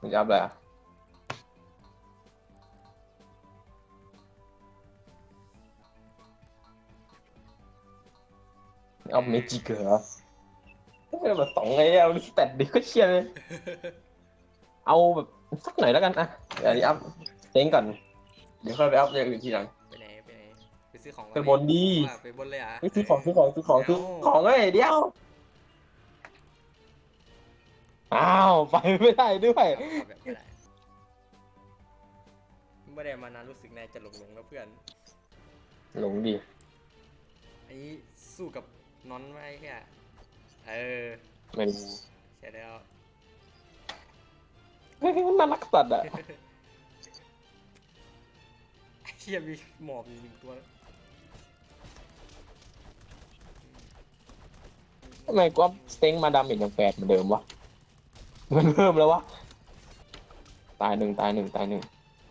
มันจะอัพอะไรอะเอาเมจิกเหรอไม่ได้แบบสองไงเอาสแตทดิก็เชียร์เลย เอาแบบสักหน่อยแล้วกันอะเดี๋ยวนี้อัพเจ๊งก่อน เดี๋ยวค่อยไปอัพอย่างอื่นทีหลัง ไปไหนไปไหนไปซื้อของไปบนดี ว่าไปบนเลยอะ เฮ้ยซื้อของซื้อของซื้อของซื้อของเอ้ยเดี๋ยว อ้าวไปไม่ได้ด้วยเอาแบบไม่ได้ไม่ได้มานานรู้สึกนายจะหลงหลงๆแล้วเพื่อน หลงดิอันนี้สู้กับนอนไว้แค่เออไม่ใช่แล้ว เฮ้ยมันน่ารักสัตว์อะเทียมีหมอบอยู่หนึ่งตัวทำไมกูอัพสเต็งมาดาเมจอย่างแปดเหมือนเดิมวะ มันเพิ่มแล้ววะ ตายหนึ่งตายหนึ่งตายหนึ่ง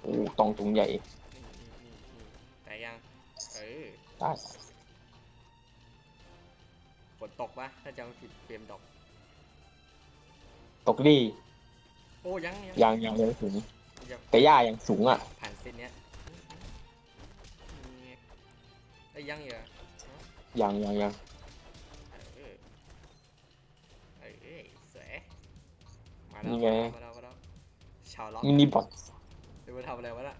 โอ้ตองจุงใหญ่ นี่นี่นี่นี่แต่ยัง เออ ตาย ฝนตกปะถ้าจำไม่ผิดเฟรมดอก ตกดีโอ้ยังยังยังยังถึง ยังแต่ย่ายังสูงอะ ผ่านเส้นเนี้ยนี่ไอ้ยยังเหรอยังยังยัง มาแล้วมาแล้วมาแล้วชาวล็อกมินิบอทเดี๋ยวมาทำอะไรวะน่ะ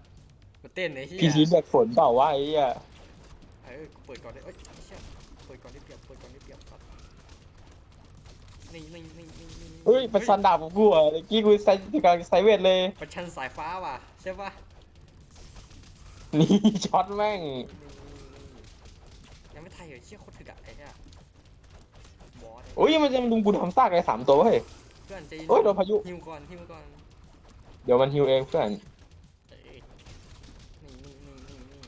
มาเต้นไอ้เหี้ยพีซีแบกฝนเปล่าวะไอ้เหี้ยเออกูเปิดก่อนได้เอ้ยไอ้เชี่ยเปิดก่อนได้เปรียบเปิดก่อนได้เปรียบครับนี่นี่นี่นี่นี่เฮ้ยประชันดาบของกูอะเมื่อกี้กูใส่กำลังใส่เวทเลย ประชันสายฟ้าว่ะใช่ปะนี่ช็อตแม่ง นี่นี่นี่ยังไม่ไทยเหรอเชี่ยโคตรถึกอะไอ้เนี่ยบอสโอ้ยมันจะมาลุมกูทำซากไอ้สามตัวเว้ยเพื่อนใจโอ้ยโดนพายุ หิวก่อนหิวก่อนเดี๋ยวมันฮิวเองเพื่อนเอ้ยนี่นี่นี่นี่นี่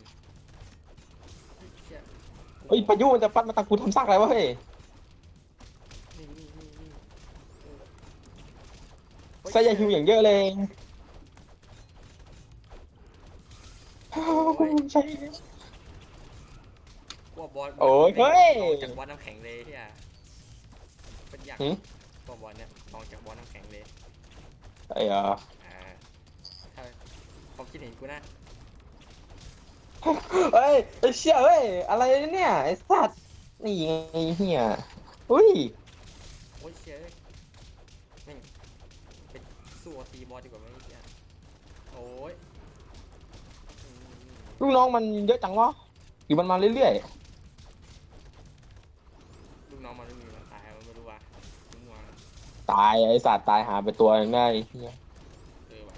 เฮ้ยเชี่ยเฮ้ยพายุมันจะปัดมาตังกูทำซากอะไรวะเฮ้ยนี่นี่นี่นี่เฮ้ใส่ยาฮิวอย่างเยอะเลยใช่ กลัวบอสโอ้ยเฮ้ยลองจากบอสน้ำแข็งเลยเฮียเป็นอยากหืม กลัวบอสเนี่ยลองจากบอสน้ำแข็งเลยไอ้เอ่ออ่าถ้าความคิดเห็นกูนะเฮ้ยไอ้เชี่ยเฮ้ยอะไรเนี่ยไอ้สัตว์นี่ไงเฮียอุ้ยโอ้ยเชี่ยเอ้ยแม่งไปสู้กับตีบอสดีกว่าไหมไอ้เฮียโอ้ยอืมลูกน้องมันเยอะจังวะหรือมันมาเรื่อยลู ตายไอ้สัตว์ตายหาไปตัวหนึงได้เฮียเออว่ะ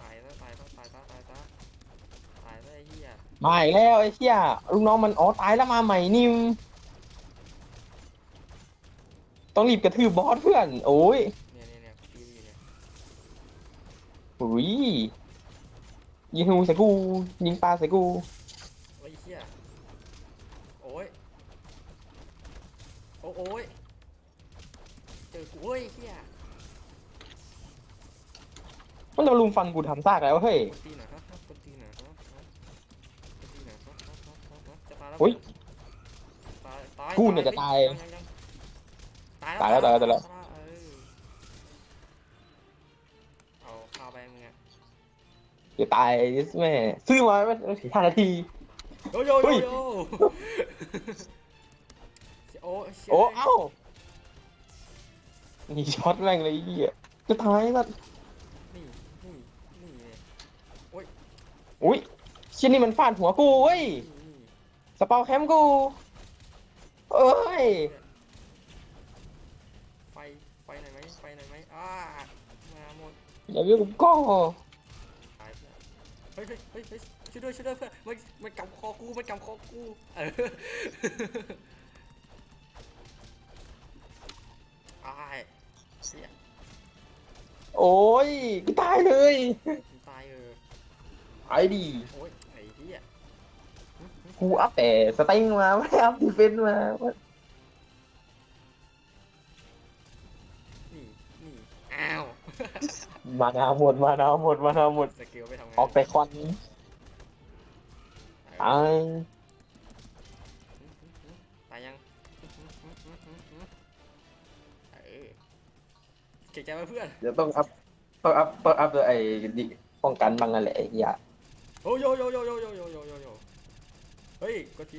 ตายแล้วตายแล้วตายแล้วตายแล้วตายแล้วไอ้เหี้ยมาอีกแล้วไอ้เชี่ยลูกน้องมันอ๋อตายแล้วมาใหม่นิมต้องรีบกระทืบบอสเพื่อน โอ้ยเนี่ยเนี่ยเนี่ยตีอยู่เนี่ยอุ้ยยิงฮูใส่กูยิงปลาใส่กู โอ้ยเหี้ยโอ้ยโอ้โอ้ย เจอกูโอ้ยเหี้ยมันจะมาลุมฟันกูทำซากแล้วเฮ้ย กดตีหน่อยครับกดตีหน่อยครับกดตีหน่อยครับครับครับครับครับจะตายแล้วอุ๊ยตายตายกูเนี่ยจะตายงงงตายตายแล้วตายแล้วตายแล้ว เออเอาข้าวไปมึงอะเดี๋ยวตายแม่ซื้อมาไม่ถึงห้านาที โยโยเฮ้โยยโย โอ้เชี่ยโอ้เอ้านี่ช็อตแม่งเลยไอ้เหี้ยจะตายสัตว์นี่นี่นี่เนี่ยอุ้ยเชี่ยนี่มันฟาดหัวกูเว้ยนี่นี่สเปาแคมป์กูเอ้ยไฟไฟไหนอยไหมไฟไหนอยไหมอ้ามาหมดอย่าเรียกกูก็ตายเพื่อนเฮ้ยเฮ้ยเฮ้ยเฮ้ยช่วยด้วยช่วยด้วยเพื่อนมันมันกำคอกูมันกำคอกูเอออ้ โอ้ยกูตายเลยมันตายเออไอ้ดีโอ้ยไอ้เหี้ยหึหึกูอัพแต่สเต็งมาไม่ได้อัพดีเฟนต์มานี่นี่อ้าวมานาหมดมานาหมดมานาหมดสกิลไปทำงานออกไปควันเออตายหึหึหึตาย เก่งใจไหมเพื่อนเดี๋ยวต้องอัพต้องอัพต้องอัพไอ้ดิป้องกันบ้างนั่นแหละไอ้เหี้ยโอ้โยโยโยโยโยโยโยโยโยเฮ้ยกดที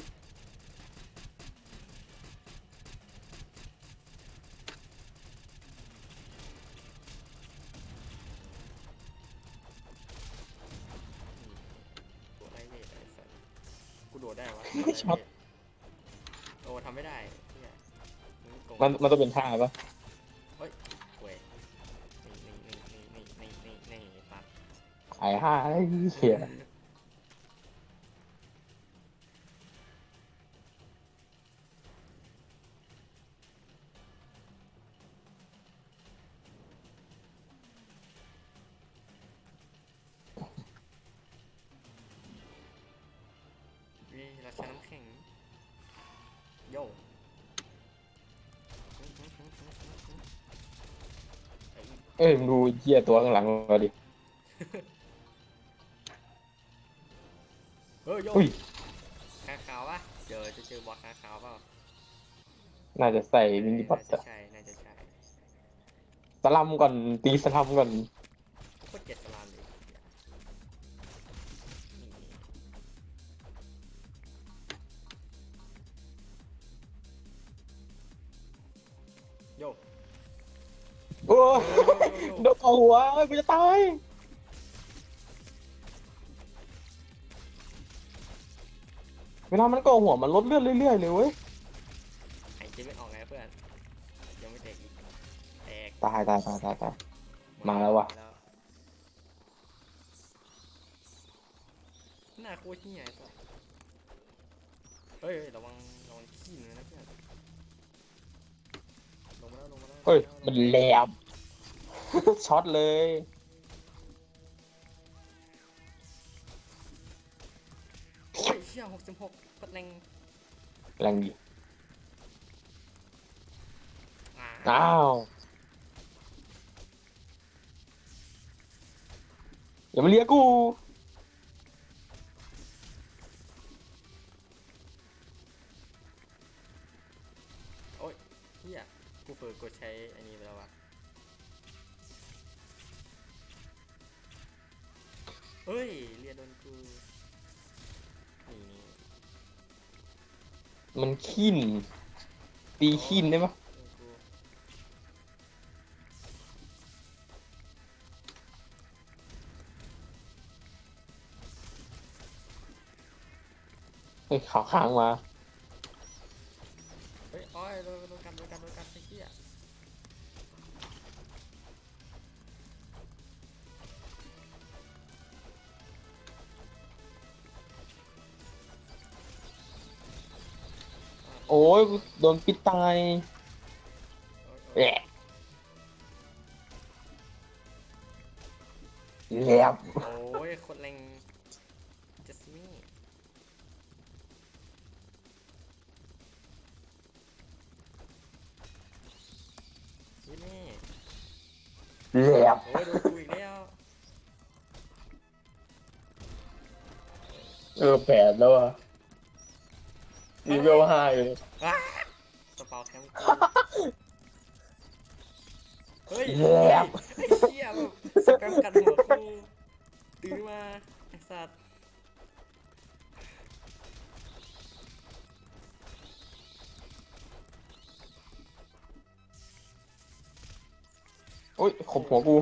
ตัวไล่เวทไอ้สัสกูโดดได้วะโอ้ทำไม่ได้เนี่ยโกงมันมันต้องเป็นท่าปะ ไอ้ห่าไอ้เหี้ยวิราชาน้ำแข็งโย่ไอ้เอ้ยมึงดูไอ้เหี้ยตัวข้างหลังเราดิ โย่อุ้ยขาขาวปะเจอจะเจอบอสขาขาวเปล่าน่าจะใส่มินิบัตน่าอะจะใช่น่าจะใช่สลัมก่อน ตีสลัมก่อน โคตรเกลียดสลามเลยโย่โอ้ยโย่โย่โย่โดนเอาหัวกูจะตาย เวลามันโกงหัวมันลดเลือดเรื่อยๆเลยเว้ยหายใจไม่ออกไงเพื่อนยังไม่แตกอีกแตกตายตายตายตายตาย มาแล้วว่ะ หน้าโคตรเหี้ยไอ้สัสเฮ้ยเฮ้ยระวังระวังขี้มือนะเพื่อนลงมาแล้วลงมาแล้วเฮ้ยลงามันแล้วแหลม ช็อตเลยโอ้ยเชี่ยหกสิบหกก ดแรงแรงดีอ่าอ้าวอย่ามาเลียกูโอ้ยเฮียกูเผลอกดใช้อันนี้ไปแล้ววะเฮ้ยเรียนโดนกูนี่ มันขี้นตีขี้นได้ปะเฮ้ยขาวค้างมา เฮ้ยอ้อยโดนโดนกันโดนกันโดนกัน ยโอ้ยกูโดนปิดตายโอ้ยโอ้ยแหละแหลมโอ้ยโคนแรงจัสมี่ยี่นี่แหลมโอ้ยโดนกูอีกแล้วเออแปดแล้วอะ รีเวลห้าเลยอ้าสเปาแคมป์กูเฮ้ยแหลมไอ้เหี้ยแบบสแปมกันหัวกูตื่นมาไอ้สัตว์โอ้ยขบหัวกู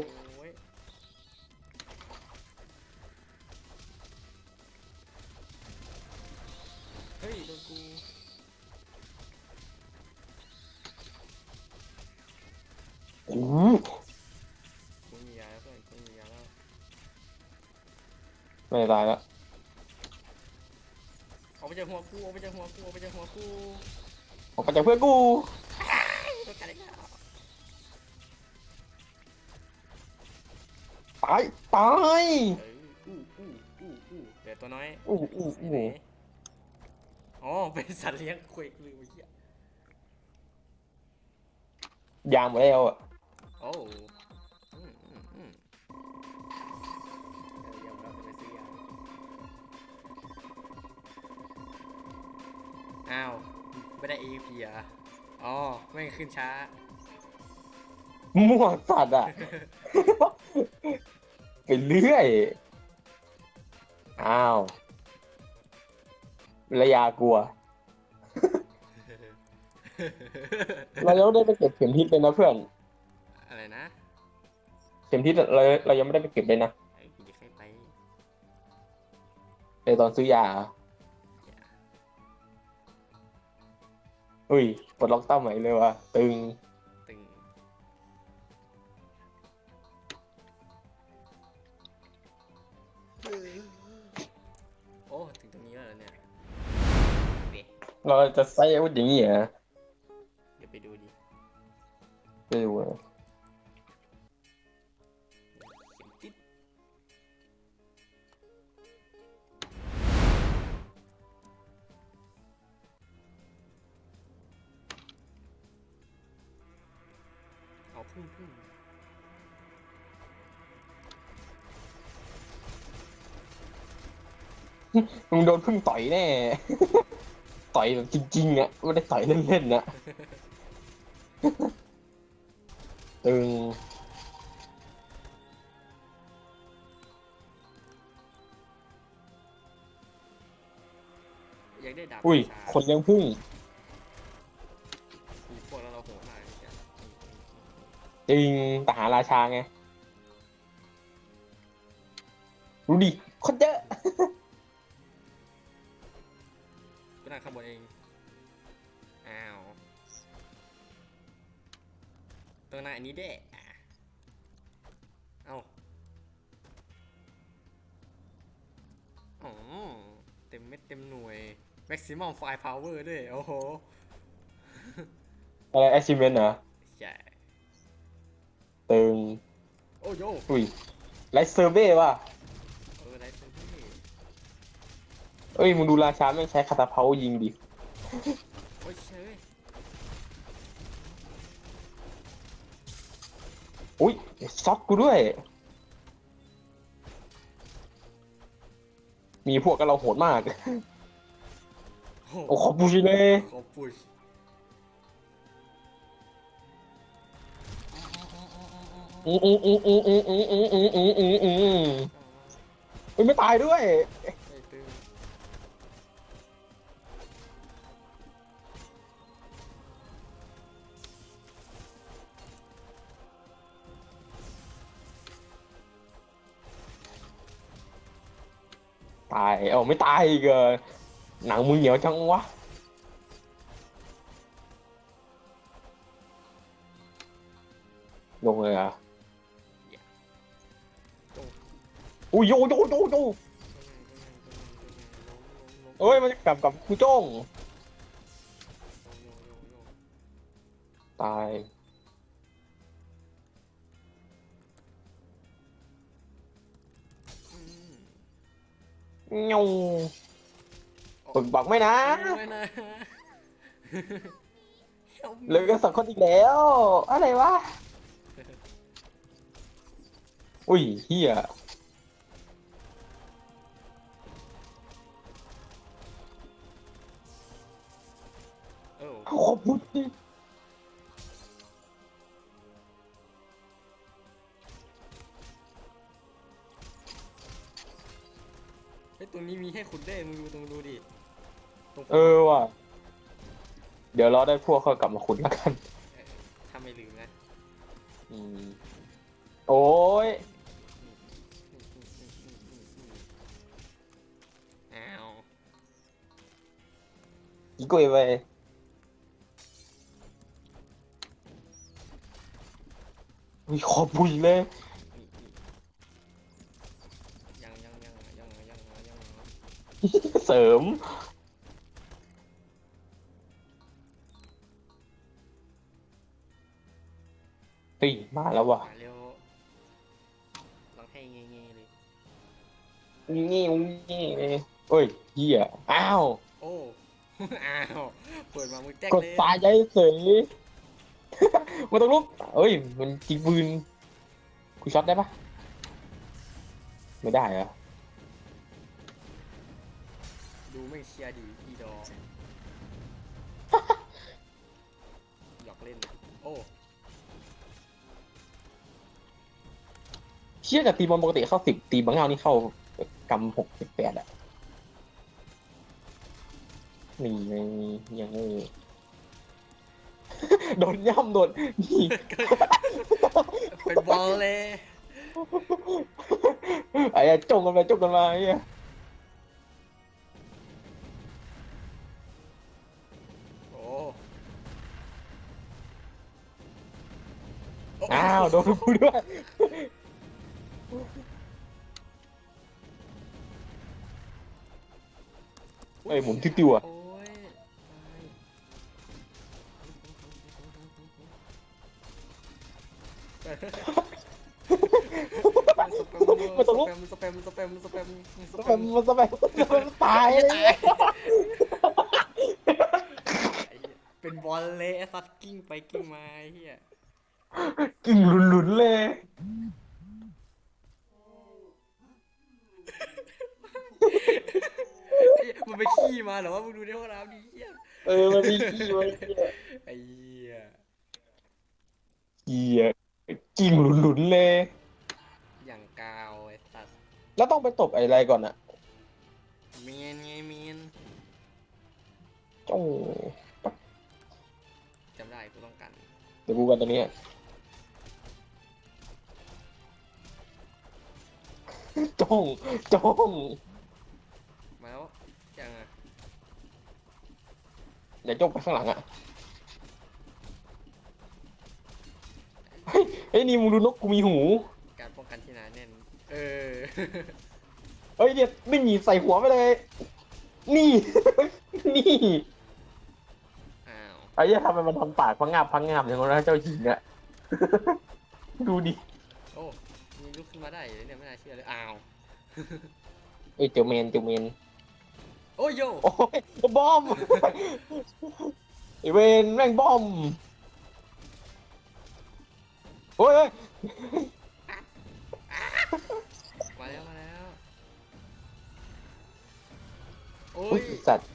ไม่ตายแล้วออกไปจากหัวกูออกไปจากหัวกูออกไปจากหัวกูออกมาจากเพื่อนกูโดนกันอีกแล้วตายตายเอ้ยอู้อู้อู้อู้เดี๋ยวตัวน้อยอู้อู้อยู่อู้ไหนอ๋อเป็นสัตว์เลี้ยงคุยลืมไอ้เหี้ยยางหมดแล้วอะโอ้อื อ้าว ไม่ได้ EP เหรอะอ๋อไม่งขึ้นช้า มั่วสัตว์อะ ไปเรื่อย อ้าวระยากลัว เรายังไม่ได้ไปเก็บเข็มทิศเลยนะเพื่อน อะไรนะเข็มทิศเราเรายังไม่ได้ไปเก็บเลยนะไอ้กูจะให้ไป ในตอนซื้อยา อุ้ยปลดล็อกเต้าใหม่เลยว่ะตึงตึงโอ้ถึงตรงนี้แล้วเหรอเนี่ยเดี๋ยวเราจะใส่อาวุธอย่างนี้เหรอเดี๋ยวไปดูดิ ไม่รู้อะ พึ่งพึ่งมึงโดนพึ่งต่อยแน่ ต่อยแบบจริงๆอะไม่ได้ต่อยเล่นๆนะตึงอยากได้ดาบอุ้ยราชาคนเลี้ยงพึ่ง จริงทหารราชาไงรู้ดิคนเยอะกูนั่งข้างบนเอง อ้าวตัวหน้าอันนี้เด้อะเอ้าอ๋อเต็มเม็ดเต็มหน่วย maximum fire power ด้วย โอ้โห อะไร achievement เหรอ ใช่ ตึงโอ้โยอุ้ยไลท์เซอร์เว่ว่ะเออไรเซนที่เอ้ยมึงดูราชาไม่งใช้คาตาเพายิงดิโอ้ยเชยอุ้ยซ็อกกูด้วย มีพวกกับเราโหดมาก โอ้โอ้ขอบปูชิเลย ขอปุช อืมอืมอืมอืมอืมอืมอืมอืมอืมอืมอืมเฮ้ยไม่ตายด้วย ไอ้ตึงตาย เอ้าไม่ตายอีกเหรอหนังมึงเหนียวจังวะ ลงเลยเหรอะ อุ้ยโยโยโยโยเอ้ยมันจะกลับกับกูโจ้องตายเงปึกบักไม่นะ ไม่นะเหลือกันสองคนอีกแล้ว อะไรวะ อุ้ยเฮีย รงนี้มีให้คุณได้มึงดูตรงดูดิตรงเออว่ะ เดี๋ยวเราได้พวกเขากลับมาขุดแล้วกันเออถ้าไม่ลืมนะอืมโอ้ยอ้าวอีกุยไปอุ้ยขอบคุณเลย นี่นี่ยังยังยังยังยังยังยัง เสริมเฮ้ยมาแล้วว่ะมาเร็วลองให้เงี้ยๆเลยงี้งี้เอ้ยเหี้ยอ้าว โอ้ อ้าวเปิดมามึงแจ๊กกดเลยตายใจเสยมันต้องลุกเอ้ย มันจิงปืนกูช็อตได้ปะไม่ได้เหรอ เชียร์ดีอีดอกหยอกเล่น โอ้ชี่ยกับตีบอลปกติเข้าสิบตีบางเงานี่เข้ากำหกสิบแปดอะนี่ไงยังไงโดนย่ำโดนนี่เป็นบอลเลยไอ้จงกันไปจงกันมาไอ้เหี้ยโอ้ โดนกูด้วยเอ้ยหมุนติ้วๆอะโอ้ยตายสแปมสแปมมันสแปมสแปมสแปมมันสบายมันสบายตายเลยตายเป็นบอลเลยไอ้สัตว์กิ้งไปกิ้งมาไอ้เหี้ย กิ่งหลุนๆเลยไอ้เหี้ยมันไปขี้มาเหรอวะมึงดูในห้องน้ำดิเหี้ยเออมันมีขี้ไว้เนี่ยไอ้เหี้ยเหี้ยกิ่งหลุนๆเลย อย่างกาวไอ้สัตว์แล้วต้องไปตบไอ้อะไรก่อนอะเมียนไงเมียนจ้องจำได้กูต้องกันเดี๋ยวกูกันตรงนี้อะ จ้องจ้องมาแล้วยังอะอย่าจ้องไปข้างหลังอะเฮ้ยเฮ้ยนี่มึงดูนกกูมีหูการป้องกันที่หนาแน่น เออ เฮ้ยเนี่ยไม่หนีใส่หัวไปเลย นี่ นี่อ้าว ไอ้เหี้ยทำไมมันทำปากพังงาบพังงาบอย่างนั้นนะเจ้าหญิงอะดูดิโอ้ มีลุกขึ้นมาได้เลยเนี่ยไม่น่าเชื่อเลยอ้าวเอ้ยเจ้าเมนเจ้าเมนโอ้ยโยโอ้ยบอมไอเวนแม่งบอมโอ้ยเอ้ยมาแล้วมาแล้วโอ้อุ๊ยยสัตว์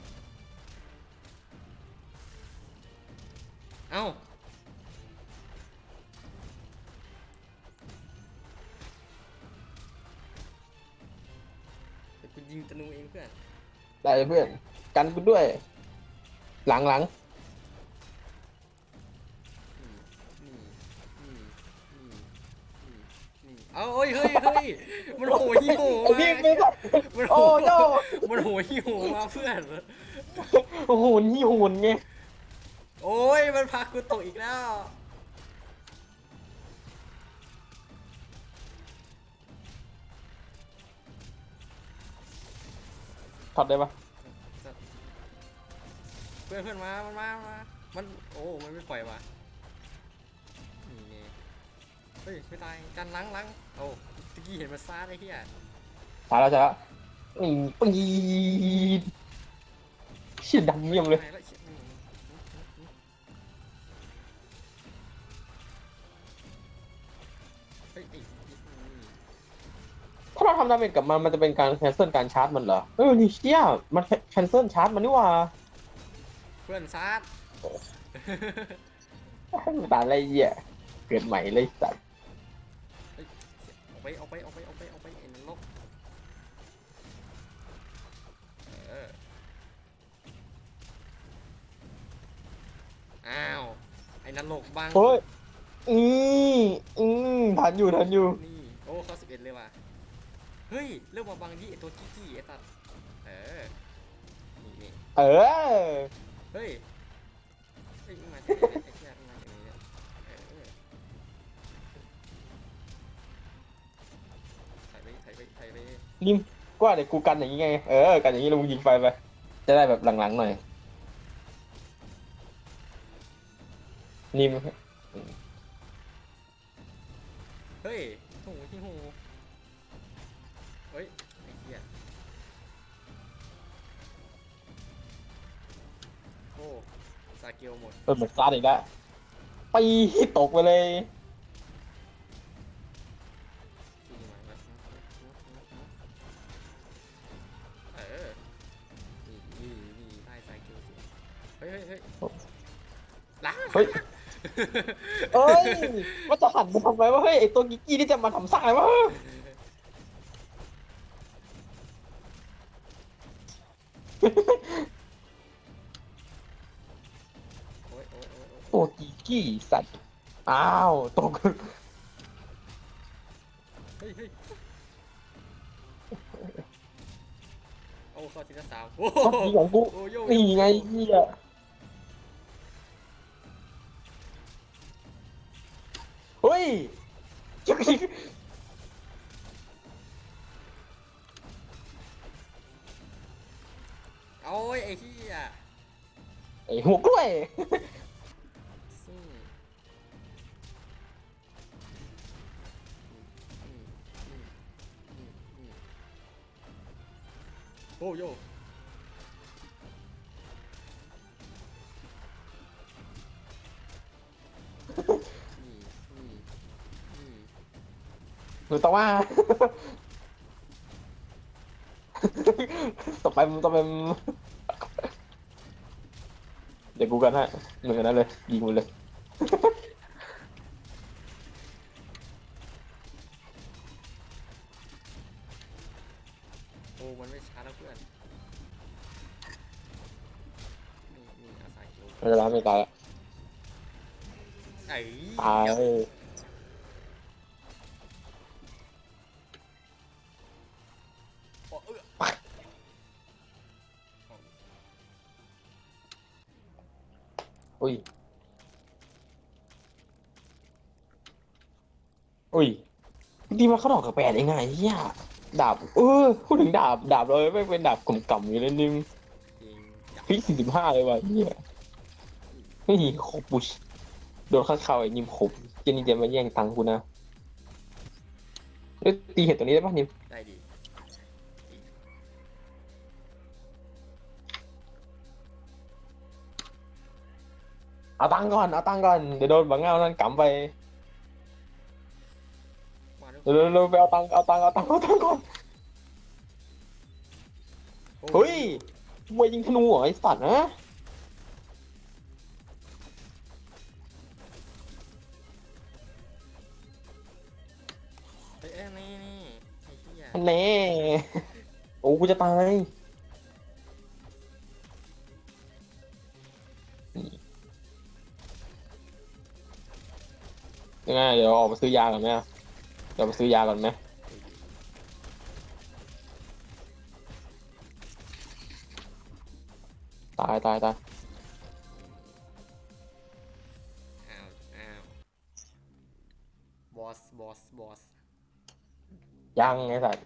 เอ้า พื่อนได้เพื่อน กันกูด้วย หลังหลังนี่นี่นี่นี่นี่เอาเอ้ยเฮ้ยเฮ้ยมันโหยโหไอ้มานี่ไม่สัตว์มันโหโอ้โยมันโหยโหมาเพื่อน โอ้โหนี่โหนไงโอ้ยมันพากูตกอีกแล้ว ถอดได้ปะเพื่อนเพื่อนมามันมามามัน โอ้ มันไม่ปล่อยว่ะนี่ไงเฮ้ย ไม่ตาย กันล้างล้างโอ้ตะกี้เห็นมันซ่าไอ้เหี้ยตายแล้วจ้ะอืมปีดเชี่ยดำเยี่ยมเลย ตายแล้ว ดาเมจกับมันมันจะเป็นการแคนเซิลการชาร์จมันเหรอเออนี่เชี่ยมันแคนเซิลชาร์จมันนี่หว่าเพื่อนซ่าตาอะไรเหี้ยเกิดใหม่เลยสัตว์ออกไปออกไปออกไปออกไปออกไปไอ้นรกเอออ้าวไอ้นรกบังเฮ้ยอืมอืมทันอยู่ทันอยู่ เฮ้ยเริ่มมาบังที่ไอตัวกี้กี้ไอ้ตัดเออนี่นี่เออ เฮ้ยเฮ้ยมึงมาจากไหนเนี่ยไอ้เหี้ยมึงมาจากไหนเนี่ยเออถ่ายไปถ่ายไปถ่ายไปนิ่มกว่าเดี๋ยวกูกันอย่างงี้ไง เออ กันอย่างงี้แล้วมึงยิงไฟไป จะได้แบบหลังๆหน่อย นิ่ม เฮ้ยาเกลหมดเออเหมือนซาดอีกแล้วปีตกไปเลยเออนี่นี่นี่ได้สายเกลสิเฮ้ยเฮ้ยเฮ้ยล้างเฮ้ยเอ้ยว่าจะหันมาทำไมวะเฮ้ยไอตัวกิกกี้ที่จะมาทำสร้างอะไรวะ กิกกี้สัตว์ อ้าว ตก เฮ้ยเฮ้ยโอ้เข้าทีละสามโอ้โหข้อดีของกู โอ้โยนี่ไงเฮียเฮ้ยจะกิกโอ้ยไอ้เหี้ยไอหัวกล้วย โอ้โยอืมอืมอืมหนูต้องว่า ต่อไปมึงต่อไปมึงเดี๋ยวกูกันฮะเหมือนกันนั่นเลยยิงมันเลย เป็นไรไม่ตายละไอ้ตายโอ้เอื้ออุ้ย อุ้ยดีมาเขาดอกกับแปดเองไงเฮียดาบเออพูดถึงดาบดาบเลยไม่เป็นดาบกลมๆอยู่เลยนึงจริงจับพี่สี่สิบห้าเลยว่ะเฮีย ไม่มีขบบุชโดนข้างเขาไอ้นิมขบเจนี่จะมาแย่งตังค์กูนะเอ้ยตีเห็ดตัวนี้ได้ปะนิมได้ดีเอาตังค์ก่อนเอาตังค์ก่อนเดี๋ยวโดนบังเงานั่นกำไปมาด้วยเดี๋ยวเร็วๆไปเอาตังค์เอาตังค์เอาตังค์เอาตังค์ก่อนโอ้เฮ้ยมวยยิงธนูเหรอไอ้สัตว์นะ แน่โอ้กูจะตายยังไงเดี๋ยวออกมาซื้อยาก่อนไหมอะเดี๋ยวมาซื้อยาก่อนไหมตายตายตายอ้าวอ้าวบอสบอสบอส ยังไอ้สัตว์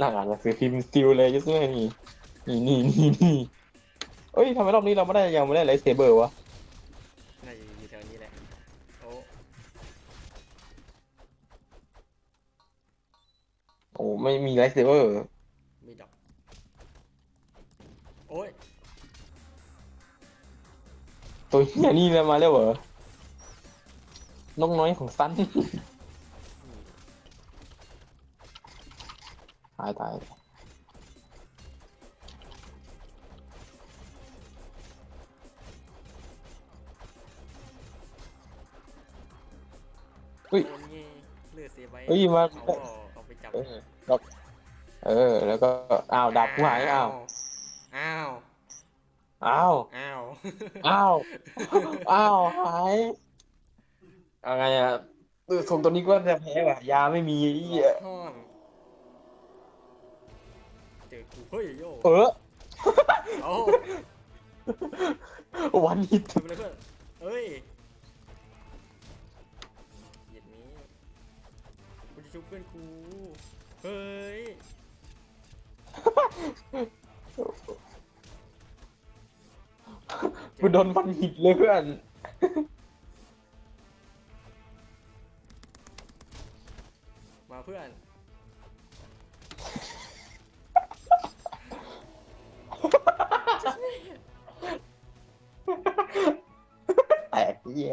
น่าอ่านหนังสือพิมพ์สติลเลยยุ่งเลยนี่นี่นี่นี่นี่เอ้ยทำไมรอบนี้เราไม่ได้ยังไม่ได้ไลท์เซเบอร์วะ ไม่มีไลท์เซเบอร์มีดอกโอ้ย ตัวเฮียนี่เลยมาแล้วเหรอ นกน้อยของซันอืมตายตายเฮ้ยโอนงี้เลือดเสียไว้เฮ้ยมาเอาก็เอาไปจับ เออ แล้วเออ แล้วก็อ้าวดาบกูหายอ้าวอ้าวอ้าวอ้าวอ้าวอ้าวหายเอาไงอะเออส่งตัวนี้ก็จะแพ้ว่ะยาไม่มีไอ้เหี้ยห้อนเจอกูเฮ้ยโย่เออโอ้วันฮิตทำอะไรเพื่อนเฮ้ยเหยียดนี้กูจะชุบเพื่อนกูเฮ้ย กูโดนฟันหิดเลยเพื่อน มาเพื่อน แตกเหี้ย